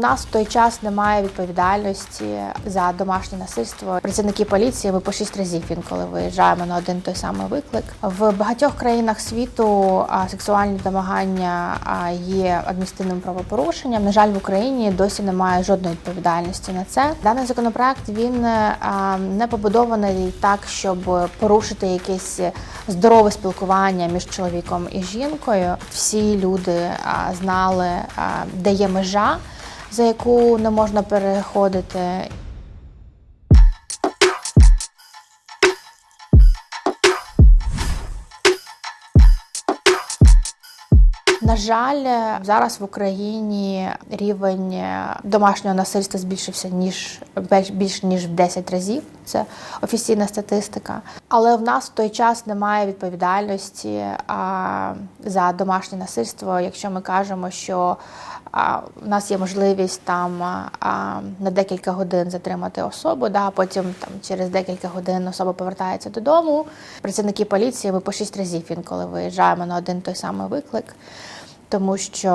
У нас в той час немає відповідальності за домашнє насильство. Працівники поліції ми по шість разів інколи виїжджаємо на один той самий виклик. В багатьох країнах світу сексуальні домагання є адміністративним правопорушенням. На жаль, в Україні досі немає жодної відповідальності на це. Даний законопроект він е, не побудований так, щоб порушити якесь здорове спілкування між чоловіком і жінкою. Всі люди знали, де є межа за яку не можна переходити. На жаль, зараз в Україні рівень домашнього насильства збільшився ніж більш ніж в 10 разів. Це офіційна статистика. Але в нас в той час немає відповідальності а, за домашнє насильство, якщо ми кажемо, що а, в нас є можливість там а, на декілька годин затримати особу, да, потім там через декілька годин особа повертається додому. Працівники поліції ми по шість разів інколи виїжджаємо на один той самий виклик. Тому що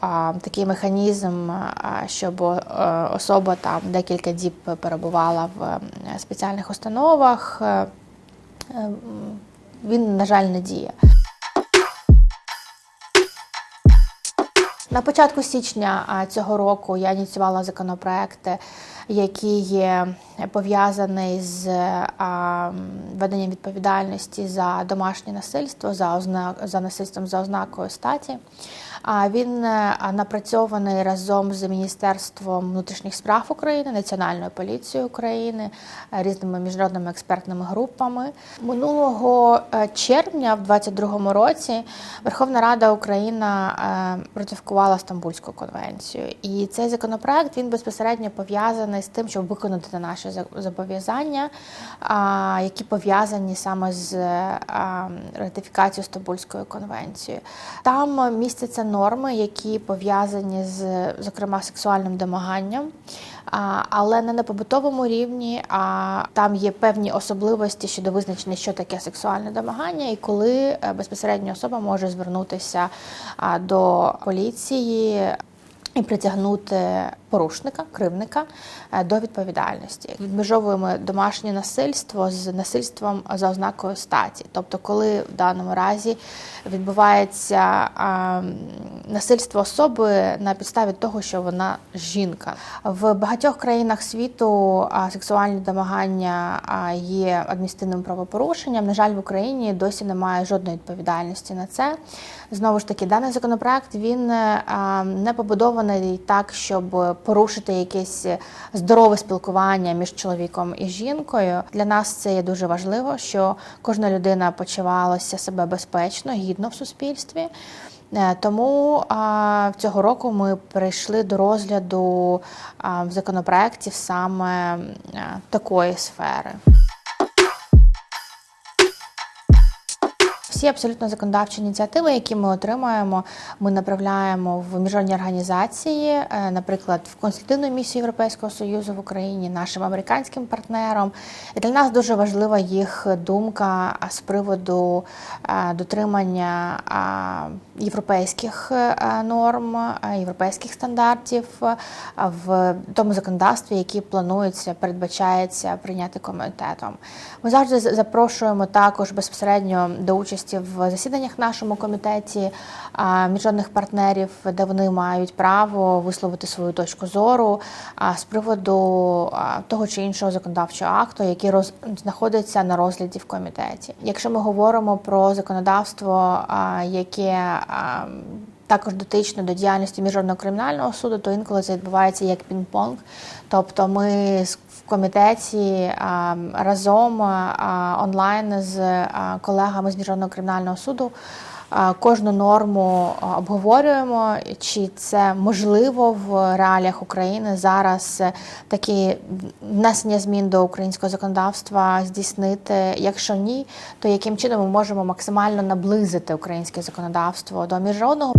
а, такий механізм, а, щоб а, особа там декілька діб перебувала в е, спеціальних установах, е, е, він, на жаль, не діє. На початку січня цього року я ініціювала законопроект, який є пов'язаний з а, введенням відповідальності за домашнє насильство, за ознак за насильством за ознакою статі. А він е, напрацьований разом з Міністерством внутрішніх справ України, Національною поліцією України, е, різними міжнародними експертними групами. Минулого е, червня, в 2022 році, Верховна Рада Україна ратифікувала Стамбульську конвенцію. І цей законопроект він безпосередньо пов'язаний з тим, щоб виконати наші зобов'язання, які пов'язані саме з ратифікацією Стамбульської конвенції. Там містяться норми, які пов'язані з, зокрема, сексуальним домаганням, але не на побутовому рівні, а там є певні особливості щодо визначення, що таке сексуальне домагання, і коли е, безпосередньо особа може звернутися до поліції. І притягнути порушника, кривника е, до відповідальності. Відмежовуємо домашнє насильство з насильством за ознакою статі. Тобто, коли в даному разі відбувається насильство особи на підставі того, що вона жінка. В багатьох країнах світу сексуальні домагання є адміністративним правопорушенням. На жаль, в Україні досі немає жодної відповідальності на це. Знову ж таки, даний законопроект він не побудований так, щоб порушити якесь здорове спілкування між чоловіком і жінкою. Для нас це є дуже важливо, що кожна людина почувалася себе безпечно, гідно в суспільстві. Е, тому цього року ми прийшли до розгляду законопроєктів саме такої сфери. Всі абсолютно законодавчі ініціативи, які ми отримуємо, ми направляємо в міжнародні організації, е, наприклад, в консультативну місію Європейського союзу в Україні, нашим американським партнерам. І Для нас дуже важлива їх думка з приводу е, дотримання європейських е, норм, європейських стандартів в тому законодавстві, які планується, передбачається прийняти комітетом. Ми завжди запрошуємо також безпосередньо до участі участі в засіданнях нашому комітеті міжнародних партнерів, де вони мають право висловити свою точку зору з приводу того чи іншого законодавчого акту, який роз знаходиться на розгляді в комітеті. Якщо ми говоримо про законодавство, яке також дотично до діяльності міжнародного кримінального суду, то інколи це відбувається як пінг-понг. Тобто ми в комітеті разом онлайн з колегами з міжнародного кримінального суду. Кожну норму обговорюємо, чи це можливо в реаліях України зараз такі внесення змін до українського законодавства здійснити. Якщо ні, то яким чином ми можемо максимально наблизити українське законодавство до міжнародного?